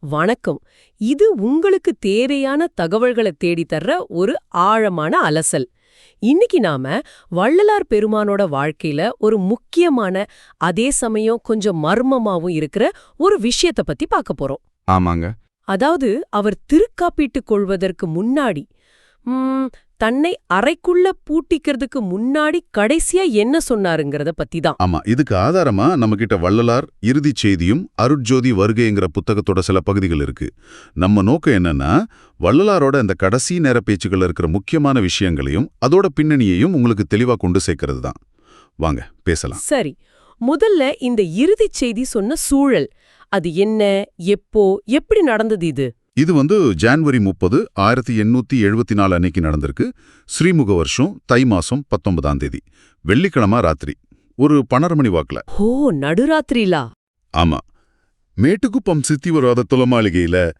வணக்கம். இது உங்களுக்கு தேவையான தகவல்களை தேடித் தர்ற ஒரு ஆழமான அலசல். இன்னைக்கு நாம வள்ளலார் பெருமானோட வாழ்க்கையில ஒரு முக்கியமான அதே சமயம் கொஞ்சம் மர்மமாவும் இருக்கிற ஒரு விஷயத்த பத்தி பார்க்க போறோம். ஆமாங்க. அதாவது அவர் திருக்காப்பீட்டுக் கொள்வதற்கு முன்னாடி தன்னை அறைக்குள்ள பூட்டிக்கிறதுக்கு முன்னாடி கடைசியா என்ன சொன்னாருங்கிறத பத்தி தான் ஆமா இதுக்கு ஆதாரமா நம்மகிட்ட வள்ளலார் இறுதிச் செய்தியும் அருட்ஜோதி வருகைங்கிற புத்தகத்தோட சில பகுதிகள் இருக்கு. நம்ம நோக்கம் என்னன்னா வள்ளலாரோட இந்த கடைசி நேர பேச்சுகள்ல இருக்கிற முக்கியமான விஷயங்களையும் அதோட பின்னணியையும் உங்களுக்கு தெளிவா கொண்டு சேர்க்கறது தான் வாங்க பேசலாம். சரி முதல்ல இந்த இறுதிச் செய்தி சொன்ன சூழல். அது என்ன எப்போ எப்படி நடந்தது இது? இது வந்து ஜான்வரி முப்பது ஆயிரத்தி எண்ணூத்தி எழுபத்தி நாலு அன்னைக்கு நடந்திருக்கு. ஸ்ரீமுக வருஷம் தை மாசம் பத்தொன்பதாம் தேதி. வெள்ளிக்கிழமை ராத்திரி. ஒரு பன்னெண்டு மணி வாக்குல. ஓ நடுராத்திரிலா? ஆமா. மேட்டுக்குப்பம் சித்திவராத துலமாளிகையில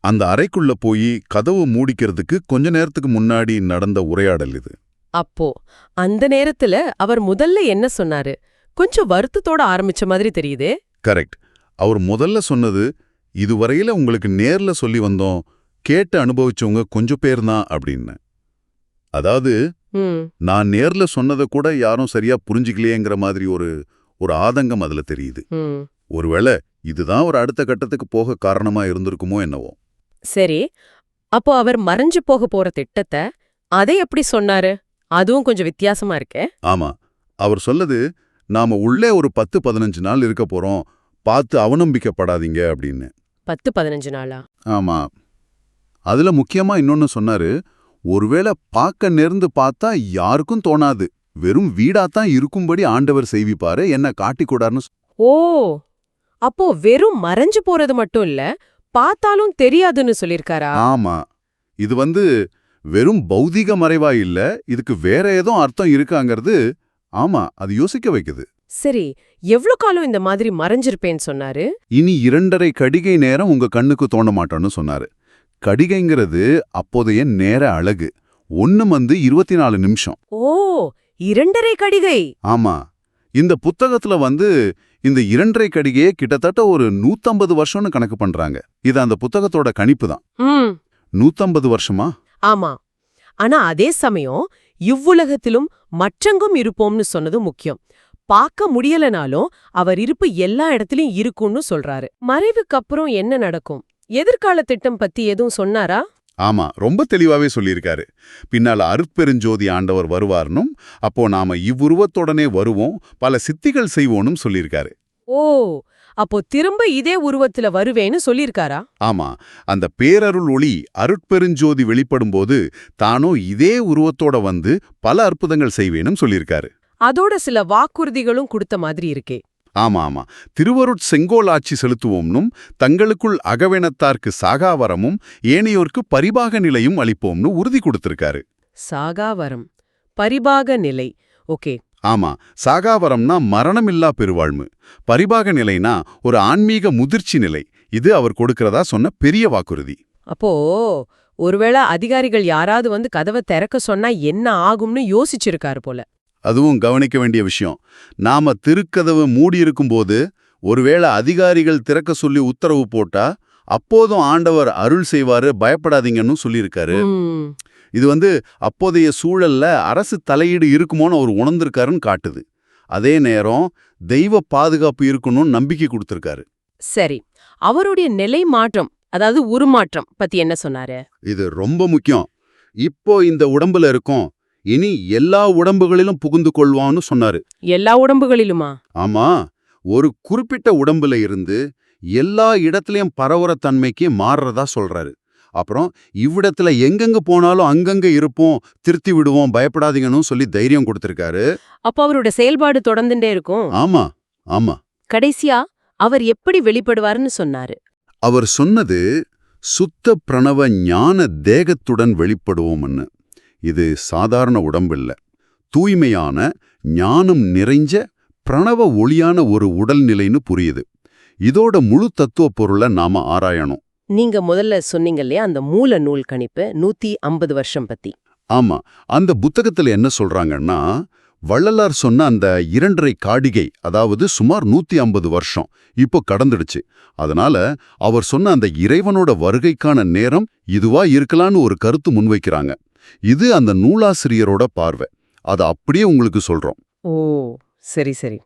அந்த அறைக்குள்ள போய் கதவு மூடிக்கிறதுக்கு கொஞ்ச நேரத்துக்கு முன்னாடி நடந்த உரையாடல் இது. அப்போ அந்த நேரத்துல அவர் முதல்ல என்ன சொன்னாரு? கொஞ்சம் வருத்தத்தோட ஆரம்பிச்ச மாதிரி தெரியுதே. கரெக்ட். அவர் முதல்ல சொன்னது இதுவரையில உங்களுக்கு நேர்ல சொல்லி வந்தோம் கேட்டு அனுபவிச்சவங்க கொஞ்சம் பேர் தான் அப்படின்னு. அதாவது நான் நேர்ல சொன்னதை கூட யாரும் சரியா புரிஞ்சுக்கலையேங்கிற மாதிரி ஒரு ஒரு ஆதங்கம் அதுல தெரியுது. ஒருவேளை இதுதான் ஒரு அடுத்த கட்டத்துக்கு போக காரணமா இருந்திருக்குமோ என்னவோ. சரி. அப்போ அவர் மறைஞ்சு போக போற திட்டத்தை அதை எப்படி சொன்னாரு? அதுவும் கொஞ்சம் வித்தியாசமா இருக்கே. ஆமா. அவர் சொல்லது நாம உள்ளே ஒரு பத்து பதினஞ்சு நாள் இருக்க போறோம் பார்த்து அவநம்பிக்கப்படாதீங்க அப்படின்னு. பத்து பதினஞ்சு நாளா? ஆமா. அதுல முக்கியமா இன்னொன்னு சொன்னாரு ஒருவேளை பார்க்க நேர்ந்து பார்த்தா யாருக்கும் தோணாது. வெறும் வீடாத்தான் இருக்கும்படி ஆண்டவர் செய்விப்பாரு என்ன காட்டிக்கூடாருன்னு ஓ! அப்போ வெறும் மறைஞ்சு போறது மட்டும் இல்ல பார்த்தாலும் தெரியாதுன்னு சொல்லிருக்காரா ஆமா. இது வந்து வெறும் பௌதிக மறைவா இல்ல இதுக்கு வேற ஏதோ அர்த்தம் இருக்காங்கிறது ஆமா அது யோசிக்க வைக்குது. சரி எவ்ளோ காலம் இந்த மாதிரி மறைஞ்சிருப்பேன்னு சொன்னாரு? இனி இரண்டரை கடிகை நேரம் உங்க கண்ணுக்கு தோண மாட்டோன்னு சொன்னாரு. கடிகைங்கிறது அப்போதைய நேர அழகு. ஒன்னு வந்து இருபத்தி நாலு நிமிஷம். ஓ இரண்டரை கடிகை! ஆமா. இந்த புத்தகத்துல வந்து இந்த இரண்டரை கடிகையே கிட்டத்தட்ட ஒரு நூத்தம்பது வருஷம்னு கணக்கு பண்றாங்க. இது அந்த புத்தகத்தோட கணிப்பு தான். நூத்தம்பது வருஷமா? ஆமா. ஆனா அதே சமயம் இவ்வுலகத்திலும் மற்றங்கும் இருப்போம்னு சொன்னது முக்கியம். பார்க்க முடியலனாலும் அவர் இருப்பு எல்லா இடத்துலயும் இருக்கும்னு சொல்றாரு. மறைவுக்கு அப்புறம் என்ன நடக்கும்? எதிர்கால திட்டம் பத்தி எதுவும் சொன்னாரா? ஆமா ரொம்ப தெளிவாவே சொல்லியிருக்காரு. பின்னால அருட்பெருஞ்சோதி ஆண்டவர் வருவார்னும் அப்போ நாம இவ்வுருவத்தோடனே வருவோம் பல சித்திகள் செய்வோனும் சொல்லியிருக்காரு. ஓ அப்போ திரும்ப இதே உருவத்துல வருவேன்னு சொல்லிருக்காரா ஆமா அந்த பேரருள் ஒளி அருட்பெருஞ்சோதி வெளிப்படும்போது தானோ இதே உருவத்தோட வந்து பல அற்புதங்கள் செய்வேனும் சொல்லியிருக்காரு. அதோட சில வாக்குறுதிகளும் கொடுத்த மாதிரி இருக்கே. ஆமா ஆமா. திருவருட் செங்கோல் ஆட்சி செலுத்துவோம்னும் தங்களுக்குள் அகவெனத்தார்க்கு சாகாவரமும் ஏனையோர்க்கு பரிபாக நிலையும் அளிப்போம்னு உறுதி கொடுத்திருக்காரு. சாகாவரம் பரிபாக நிலை. ஓகே. ஆமா. சாகாவரம்னா மரணமில்லா பெருவாழ்வு. பரிபாக நிலைனா ஒரு ஆன்மீக முதிர்ச்சி நிலை. இது அவர் கொடுக்கறதா சொன்ன பெரிய வாக்குறுதி. அப்போ ஒருவேளை அதிகாரிகள் யாராவது வந்து கதவை திறக்க சொன்னா என்ன ஆகும்னு யோசிச்சிருக்காரு போல. அதுவும் கவனிக்க வேண்டிய விஷயம். நாம திருக்கதவு மூடியிருக்கும்போது ஒருவேளை அதிகாரிகள் திறக்க சொல்லி உத்தரவு போட்டா அப்போதும் ஆண்டவர் அருள் செய்வாரு பயப்படாதீங்கன்னு சொல்லியிருக்காரு. இது வந்து அப்போதைய சூழல்ல அரசு தலையீடு இருக்குமோன்னு அவர் உணர்ந்திருக்காருன்னு காட்டுது. அதே நேரம் தெய்வ பாதுகாப்பு இருக்கணும்னு நம்பிக்கை கொடுத்திருக்காரு. சரி. அவருடைய நிலை மாற்றம் அதாவது உருமாற்றம் பத்தி என்ன சொன்னாரு? இது ரொம்ப முக்கியம். இப்போ இந்த உடம்புல இருக்கோம் இனி எல்லா உடம்புகளிலும் புகுந்து கொள்வான்னு சொன்னாரு. எல்லா உடம்புகளிலுமா? ஆமா ஒரு குறிப்பிட்ட உடம்புல இருந்து எல்லா இடத்துலயும் பரவுற தன்மைக்கு மாறுறதா சொல்றாரு. அப்புறம் இவ்விடத்துல எங்கெங்க போனாலும் அங்கங்க இருப்போம் திருத்தி விடுவோம் பயப்படாதீங்கன்னு சொல்லி தைரியம் கொடுத்திருக்காரு. அப்ப அவரோட செயல்பாடு தொடர்ந்துட்டே இருக்கும். ஆமா ஆமா. கடைசியா அவர் எப்படி வெளிப்படுவாருன்னு சொன்னாரு. அவர் சொன்னது சுத்த பிரணவ ஞான தேகத்துடன் வெளிப்படுவோம்னு. இது சாதாரண உடம்பில்ல. தூய்மையான ஞானம் நிறைஞ்ச பிரணவ ஒளியான ஒரு உடல்நிலைன்னு புரியுது. இதோட முழு தத்துவ பொருளை நாம ஆராயணும். நீங்க முதல்ல சொன்னீங்க இல்லையா அந்த மூல நூல் கணிப்பு நூத்தி ஐம்பது வருஷம் பத்தி. ஆமா. அந்த புத்தகத்துல என்ன சொல்றாங்கன்னா வள்ளலார் சொன்ன அந்த இரண்டரை காடிகை அதாவது சுமார் நூத்தி ஐம்பது வருஷம் இப்போ கடந்துடுச்சு. அதனால அவர் சொன்ன அந்த இறைவனோட வருகைக்கான நேரம் இதுவா இருக்கலான்னு ஒரு கருத்து முன்வைக்கிறாங்க. இது அந்த நூலாசிரியரோட பார்வை. அதை அப்படியே உங்களுக்கு சொல்றோம். ஓ சரி சரி.